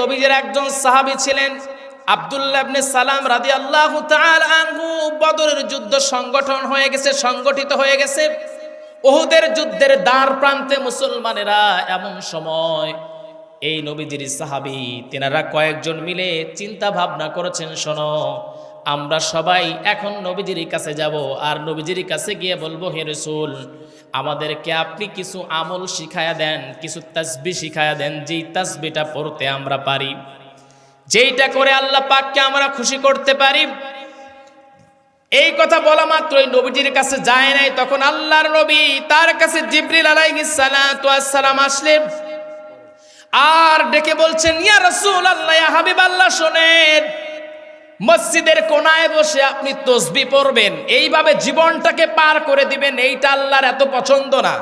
নবীজের একজন সাহাবি ছিলেন আবদুল্লাহ সালাম রাদিয়াল্লাহু আল্লাহ বদরের যুদ্ধ সংগঠন হয়ে গেছে, সংগঠিত হয়ে গেছে। ওহুদের যুদ্ধের দ্বার প্রান্তে মুসলমানেরা এমন সময় এই নবীজির সাহাবী, তেনারা কয়েকজন মিলে চিন্তা ভাবনা করেছেন, শোনো আমরা সবাই এখন নবীজির কাছে যাব আর নবীজির কাছে গিয়ে বলব, হে রসুল, আমাদেরকে আপনি কিছু আমল শিখায়া দেন, কিছু তাসবি শিখায়া দেন, যেই তাসবিটা পড়তে আমরা পারি। যেইটা করে আল্লাহ পাককে আমরা খুশি করতে পারি। এই কথা বলা মাত্রই নবীজির কাছে যায় নাই। তখন আল্লাহর নবী তার কাছে জিব্রিল আলাইহিস সালাতু ওয়াস সালাম আসলেন আর ডেকে বলছেন, ইয়া রাসূল আল্লাহ হাবিব আল্লাহ শোনেন মসজিদের কোনায় বসে আপনি তসবি পড়বেন। এইভাবে জীবনটাকে পার করে দিবেন, এইটা আল্লাহর এত পছন্দ না।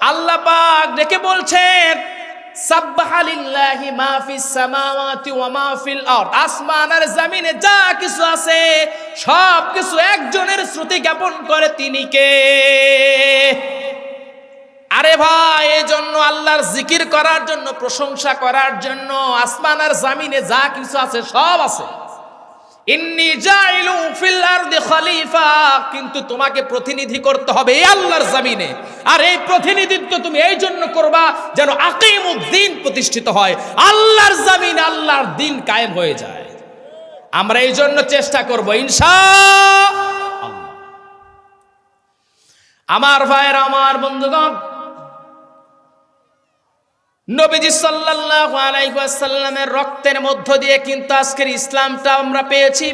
আল্লাহ পাক ডেকে বলছেন আসমান আর জমিনে যা কিছু আছে, সব কিছু একজনের শ্রুতি জ্ঞাপন করে তিনি কে? আরে ভাই এই জন্য আল্লাহর জিকির করার জন্য, প্রশংসা করার জন্য, আসমান আর জমিনে যা কিছু আছে, সব আছে। কিন্তু তোমাকে প্রতিনিধি করতে হবে এই আল্লাহর জমিনে। আর এই প্রতিনিধিত্ব তুমি এই জন্য করবা যেন আকিমুদ্দিন প্রতিষ্ঠিত হয়। আল্লাহর জমিনে, আল্লাহর দিন কায়েম হয়ে যায়। আমরা এই জন্য চেষ্টা করব ইনশা আমার ভাইয়ের, আমার বন্ধুগণ নবীজি সাল্লাল্লাহু আলাইহি ওয়াসাল্লামের রক্তের মধ্য দিয়ে কিন্তু আজকের ইসলামটা আমরা পেয়েছি।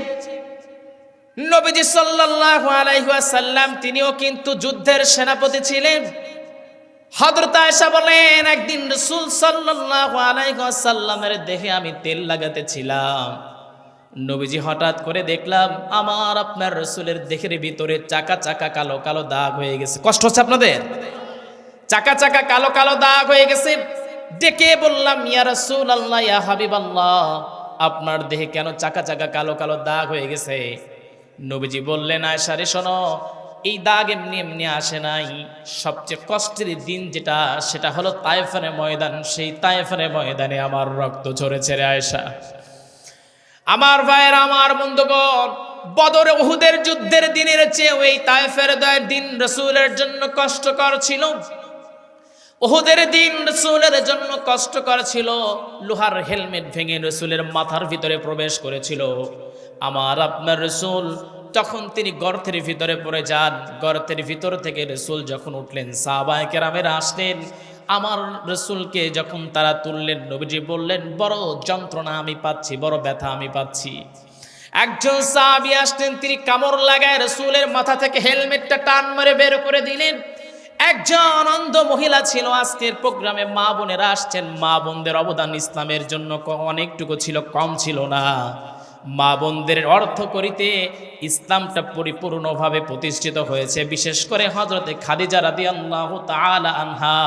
নবীজি সাল্লাল্লাহু আলাইহি ওয়াসাল্লাম তিনিও কিন্তু যুদ্ধের সেনাপতি ছিলেন। হযরত আয়েশা বলেন, একদিন রাসূল সাল্লাল্লাহু আলাইহি ওয়াসাল্লামের দেহে আমি তেল লাগাতে ছিলাম। নবীজি হঠাৎ করে দেখলাম, আমার আপনার রসুলের দেহের ভিতরে চাকা চাকা কালো কালো দাগ হয়ে গেছে। কষ্ট হচ্ছে আপনাদের? চাকা চাকা কালো কালো দাগ হয়ে গেছে। ডেকে বললাম, ইয়া রাসূল আল্লাহ ইয়া হাবিব আল্লাহ আপনার দেহে কেন চাকা চাকা কালো কালো দাগ হয়ে গেছে? নবীজি বললেন আয়সা রে শোনো, এই দাগ এমনি এমনি আসে নাই। সবচেয়ে কষ্টের দিন যেটা, সেটা হলো তায়েফের ময়দান। সেই তায়েফের ময়দানে আমার রক্ত ঝরেছে রে আয়সা আমার ভাইয়ের, আমার বন্ধুগণ, বদর উহুদের যুদ্ধের দিনের চেয়ে ওই তায়েফের দয়ের দিন রসুলের জন্য কষ্টকর ছিল। ওহুদের দিন রসুলের জন্য কষ্টকর ছিল লোহার হেলমেট ভেঙে রসুলের মাথার ভিতরে প্রবেশ করেছিল। আমার আপনার রসুল, তখন তিনি গর্তের ভিতরে পড়ে যান। গর্তের ভিতর থেকে রসুল যখন উঠলেন, সাহবায় কেরামের আসলেন। আমার রসুলকে যখন তারা তুললেন, নবীজি বললেন, বড় যন্ত্রণা আমি পাচ্ছি, বড় ব্যথা আমি পাচ্ছি। একজন সাহাবি আসলেন, তিনি কামড় লাগায় রসুলের মাথা থেকে হেলমেটটা টান মেরে বের করে দিলেন। একজন অন্ধ মহিলা ছিল, আজকের প্রোগ্রামে মা বোনেরা আসছেন। মা বোনদের অবদান ইসলামের জন্য অনেকটুকু ছিল, কম ছিল না। মা বোনদের অর্থ করিতে ইসলামটা পরিপূর্ণভাবে প্রতিষ্ঠিত হয়েছে। বিশেষ করে হজরতে খাদিজা রাদি আল্লাহ আনহা,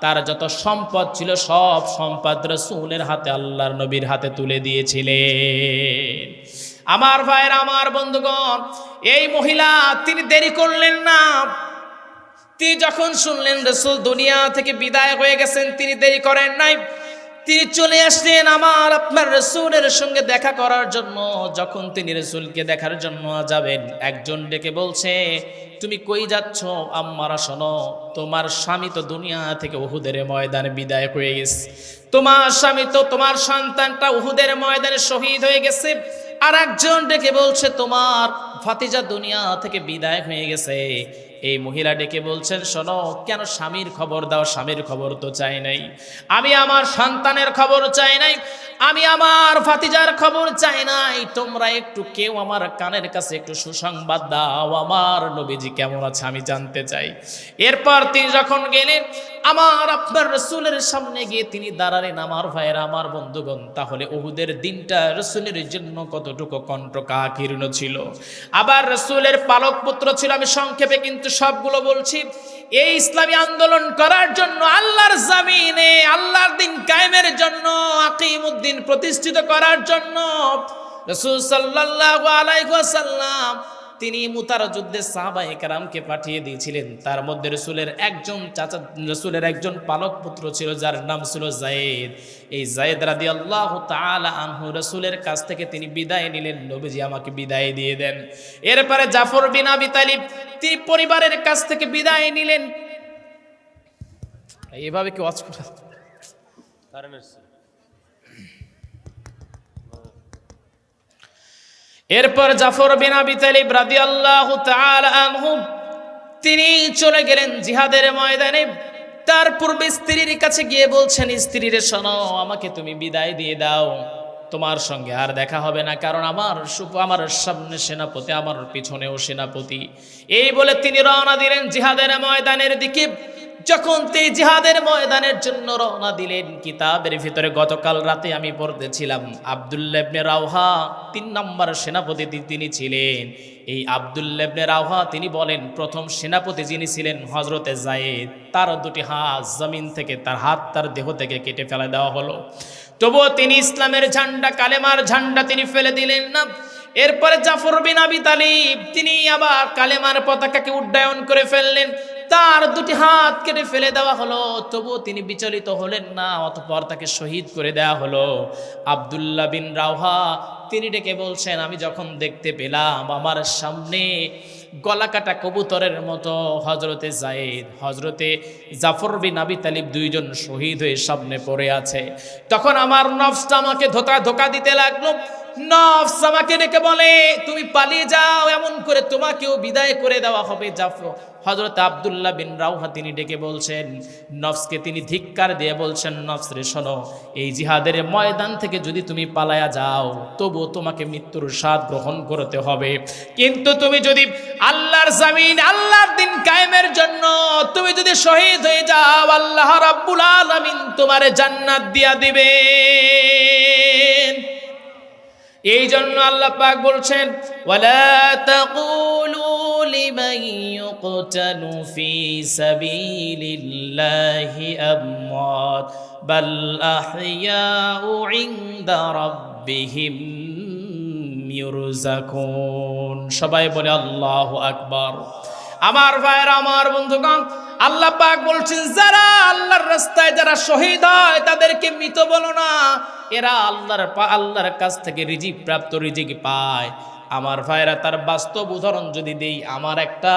তার যত সম্পদ ছিল, সব সম্পদ রসুলের হাতে, আল্লাহর নবীর হাতে তুলে দিয়েছিলেন। আমার ভাইয়ের, আমার বন্ধুগণ, এই মহিলা, তিনি দেরি করলেন না। তিনি যখন শুনলেন রসুল দুনিয়া থেকে বিদায় হয়ে গেছেন, তিনি দেরি করেন নাই। তিনি চলে আসলেন আমার, আপনার রসুলের সঙ্গে দেখা করার জন্য। যখন তিনি রসুলকে দেখার জন্য যাবেন, একজন ডেকে বলছে, তুমি কই যাচ্ছ? আম্মারা, শোনো, তোমার স্বামী তো দুনিয়া থেকে উহুদের ময়দানে বিদায় হয়ে গেছে। তোমার স্বামী তো তোমার সন্তানটা উহুদের ময়দানে শহীদ হয়ে গেছে। আর একজন ডেকে বলছে, তোমার ফাতিজা দুনিয়া থেকে বিদায় হয়ে গেছে। এই মহিলা ডেকে বলছেন, শোনো, কেন স্বামীর খবর দাও? স্বামীর খবর তো চাই নাই। আমি আমার সন্তানের খবর চাই নাই। আমি আমার ফাতিজার খবর চাই নাই। তোমরা একটু কেউ আমার কানের কাছে একটু সুসংবাদ দাও। আমার নবীজি কেমন আছে আমি জানতে চাই। এরপর তিনি যখন গেলেন, আমার আপনার রসুলের সামনে গিয়ে তিনি দাঁড়ালেন, আমার ভাইয়ের, আমার বন্ধুগণ, তাহলে ওহুদের দিনটা রসুলের জন্য কতটুকু কণ্ঠকাকীর্ণ ছিল? আবার রসুলের পালক পুত্র ছিল, আমি সংক্ষেপে কিন্তু সবগুলো বলছি। এই ইসলামী আন্দোলন করার জন্য আল্লাহর জামিনে, আল্লাহর দিন কায়েমের জন্য, আকিমুদ্দিন প্রতিষ্ঠিত করার জন্য রসুল সাল্লাহ আলাইহি ওয়াসাল্লাম তিনি মুতার যুদ্ধে সাহাবায়ে কেরামকে পাঠিয়ে দিয়েছিলেন। তার মধ্যে রসুলের একজন চাচা, রসুলের একজন পালক পুত্র ছিল, যার নাম ছিল জায়েদ। এই জায়েদ রাদি আল্লাহ তালা আনহু রসুলের কাছ থেকে তিনি বিদায় নিলেন। নবীজি আমাকে বিদায় দিয়ে দেন। এরপরে জাফর বিন আবি তালিব তিনি পরিবারের কাছ থেকে বিদায় নিলেন। এইভাবে কি ওয়াজ করা এরপর জাফর বিন আবি তালিব রাদিয়াল্লাহু তাআলা তিনি চলে গেলেন জিহাদের ময়দানে। তার পূর্বে স্ত্রীর কাছে গিয়ে বলছেন, স্ত্রীর শোনো, আমাকে তুমি বিদায় দিয়ে দাও। তোমার সঙ্গে আর দেখা হবে না, কারণ আমার আমার সামনে সেনাপতি, আমার পিছনেও সেনাপতি। এই বলে তিনি রওনা দিলেন জিহাদের ময়দানের দিকে। যখন তিনি জিহাদের ময়দানের জন্য রওনা দিলেন, কিতাবের ভিতরে গতকাল রাতে আমি পড়তেছিলাম আব্দুল্লাবনে রাওহা তিন নম্বর সেনাপতি তিনি ছিলেন। এই আব্দুল্লাবনে রাওহা তিনি বলেন, প্রথম সেনাপতি যিনি ছিলেন হজরতে জায়েদ তার দুটি হাত জমিন থেকে, তার হাত তার দেহ থেকে কেটে ফেলে দেওয়া হলো। তবুও তিনি ইসলামের ঝান্ডা, কালেমার ঝান্ডা তিনি ফেলে দিলেন না। এরপরে জাফর বিন আবি তালিব, তিনি আবার কালেমার পতাকাকে উড্ডয়ন করে ফেললেন। তার দুটি হাত কেটে ফেলে দেওয়া হলো। তবুও তিনি বিচলিত হলেন না, অতপর তাকে শহীদ করে দেওয়া হলো। আব্দুল্লাহ বিন রাওহা, তিনি ডেকে বলছেন, আমি যখন দেখতে পেলাম আমার সামনে গলাকাটা কবুতরের মতো হজরতে জায়েদ হজরতে জাফর বিন আবি তালিব দুইজন শহীদ হয়ে সামনে পড়ে আছে। তখন আমার নফসটা আমাকে ধোকা ধোকা দিতে লাগল। নফস আমাকে ডেকে বলে, তুমি পালিয়ে যাও, এমন করে তোমাকেও বিদায় করে দেওয়া হবে জাফর। হজরত আবদুল্লাহ বিন রাউহা তিনি ডেকে বলছেন, নফসকে তিনি ধিক্কার দিয়ে বলছেন, নফস রে, শোনো, এই জিহাদের ময়দান থেকে যদি তুমি পালায়া যাও তবু তোমাকে মৃত্যুর স্বাদ গ্রহণ করতে হবে। কিন্তু তুমি যদি আল্লাহর জামিন, আল্লাহর দিন কায়েমের জন্য তুমি যদি শহীদ হয়ে যাও, আল্লাহ রাব্বুল আলামিন তোমারে জান্নাত দিয়া দিবেন। এই জন্য আল্লাহ পাক বলছেন সবাই বলে, আল্লাহু আকবার। আমার ভাইয়ের, আমার বন্ধুগণ, আল্লাহ পাক বলছেন, যারা আল্লাহর রাস্তায় যারা শহীদ হয়, তাদেরকে মৃত বলো না। এরা আল্লাহর আল্লাহর কাছ থেকে রিজিক, প্রাপ্ত রিজিক পায়। আমার ভাইরা তার বাস্তব উদাহরণ যদি দেই, আমার একটা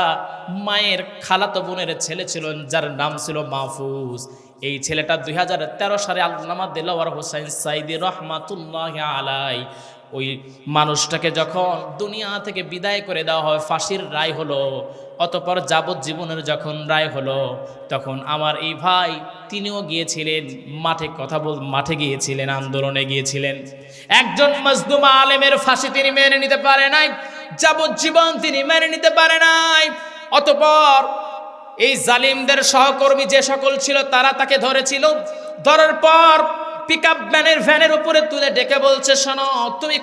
মায়ের খালাতো বোনের ছেলে ছিলেন যার নাম ছিল মাহফুজ। এই ছেলেটা দুই হাজার তেরো সালে আল্লামা দেলাওয়ার হোসাইন সাইদি রহমাতুল্লাহ আলাই ওই মানুষটাকে যখন দুনিয়া থেকে বিদায় করে দেওয়া হয়, ফাঁসির রায় হলো, অতপর যাবজ্জীবনের যখন রায় হলো, তখন আমার এই ভাই তিনিও গিয়েছিলেন, মাঠে কথা বল, মাঠে গিয়েছিলেন, আন্দোলনে গিয়েছিলেন। একজন মজদুম আলেমের ফাঁসি তিনি মেনে নিতে পারে নাই, যাবজ্জীবন তিনি মেনে নিতে পারে নাই। অতপর এই জালিমদের সহকর্মী যে সকল ছিল, তারা তাকে ধরেছিল। ধরার পর পিক আপ ভ্যানের ভ্যানের উপরে তুলে ডেকে বলছে, শোনো, তুমি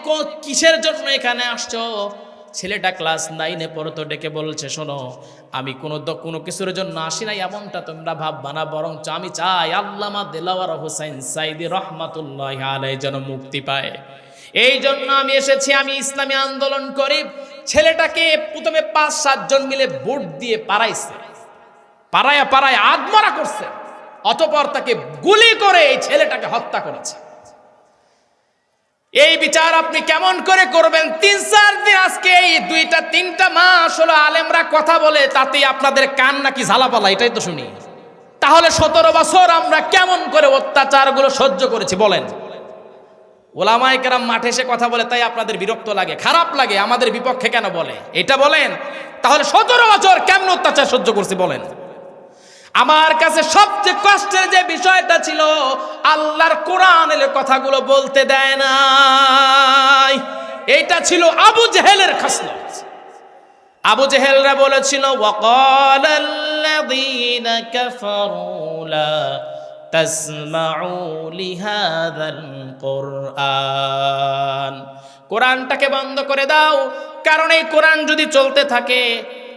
কিসের জন্য এখানে আসছো? ছেলেটা ক্লাস নাইনে পড়তো, ডেকে বলছে, শোনো, আমি কোনো কোনো কিছুর জন্য আসি নাই, এমনটা তোমরা ভাববা না বরং আমি চাই আল্লামা দেলাওয়ার হোসেন সাইদি রহমাতুল্লাহ আলাই যেন মুক্তি পায়। এই জন্য আমি এসেছি, আমি ইসলামী আন্দোলন করি। ছেলেটাকে প্রথমে পাঁচ সাতজন মিলে ভোট দিয়ে পারাইছে পাড়ায় পাড়ায় আদমরা করছে। অতপর তাকে গুলি করে এই ছেলেটাকে হত্যা করেছে। এই বিচার আপনি কেমন করে করবেন? তিন চার দিন আজকে এই দুইটা, তিনটা মাস হলো আলেমরা কথা বলে তাতে আপনাদের কান নাকি ঝালাপালা, এটাই তো শুনি। তাহলে সতেরো বছর আমরা কেমন করে অত্যাচারগুলো সহ্য করেছি, বলেন। ওলামাই কেরাম মাঠে এসে কথা বলে, তাই আপনাদের বিরক্ত লাগে, খারাপ লাগে, আমাদের বিপক্ষে কেন বলে? এটা বলেন। তাহলে সতেরো বছর কেমন অত্যাচার সহ্য করছি, বলেন। আমার কাছে সবচেয়ে কষ্টের যে বিষয়টা ছিল, আল্লাহর কোরআনের কথাগুলো বলতে দেয় নাই। এটা ছিল আবু জেহেলের খাসলত আবু জেহেলরা বলেছিল, ওয়াকাল কোরআন। কোরআনটাকে বন্ধ করে দাও, কারণ এই কোরআন যদি চলতে থাকে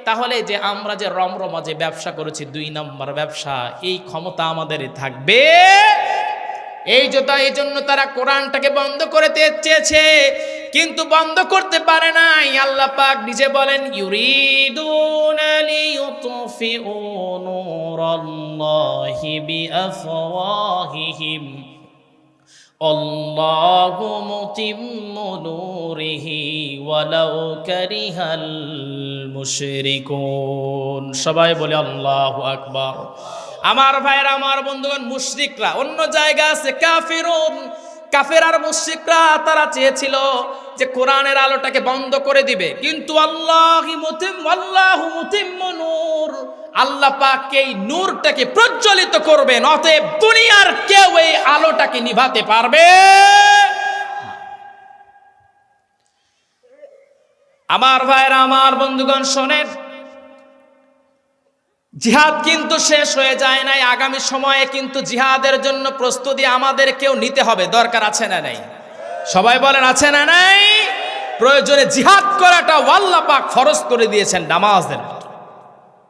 তাহলে যে আমরা যে রমরমা যে ব্যবসা করেছি, দুই নম্বর ব্যবসা, এই ক্ষমতা আমাদের থাকবে। এই জন্য এই জন্য তারা কোরআনটাকে বন্ধ করে চেয়েছে, কিন্তু বন্ধ করতে পারে নাই। আল্লাহ পাক নিজে বলেন, ইউরিদুনা লিইউতফিউ নূরাল্লাহি বিআফওয়াহিহিম। الله متم نوره ولو كره المشركون সবাই বলে আল্লাহু আকবার আমার ভাইয়েরা আমার বন্ধুগণ মুশরিকরা অন্য জায়গা আছে কাফিরুন কাফের আর মুশরিকরা তারা চেয়েছিল যে কোরআনের আলোটাকে বন্ধ করে দিবে কিন্তু আল্লাহি মুতিম আল্লাহু মুতিম্মু নূর আল্লাহ পাক এই নূরটাকে প্রজ্বলিত করবেন, অতএব দুনিয়ার কেউ এই আলোটাকে নিভাতে পারবে আমার ভাইরা, আমার বন্ধুগণ, শোনেন, জিহাদ কিন্তু শেষ হয়ে যায় নাই, আগামী সময়ে কিন্তু জিহাদের জন্য প্রস্তুতি আমাদের কেউ নিতে হবে, দরকার আছে না নাই? সবাই বলেন, আছে না নাই? প্রয়োজনে জিহাদ করাটা ওয়াল্লা পাক ফরজ করে দিয়েছেন নামাজের।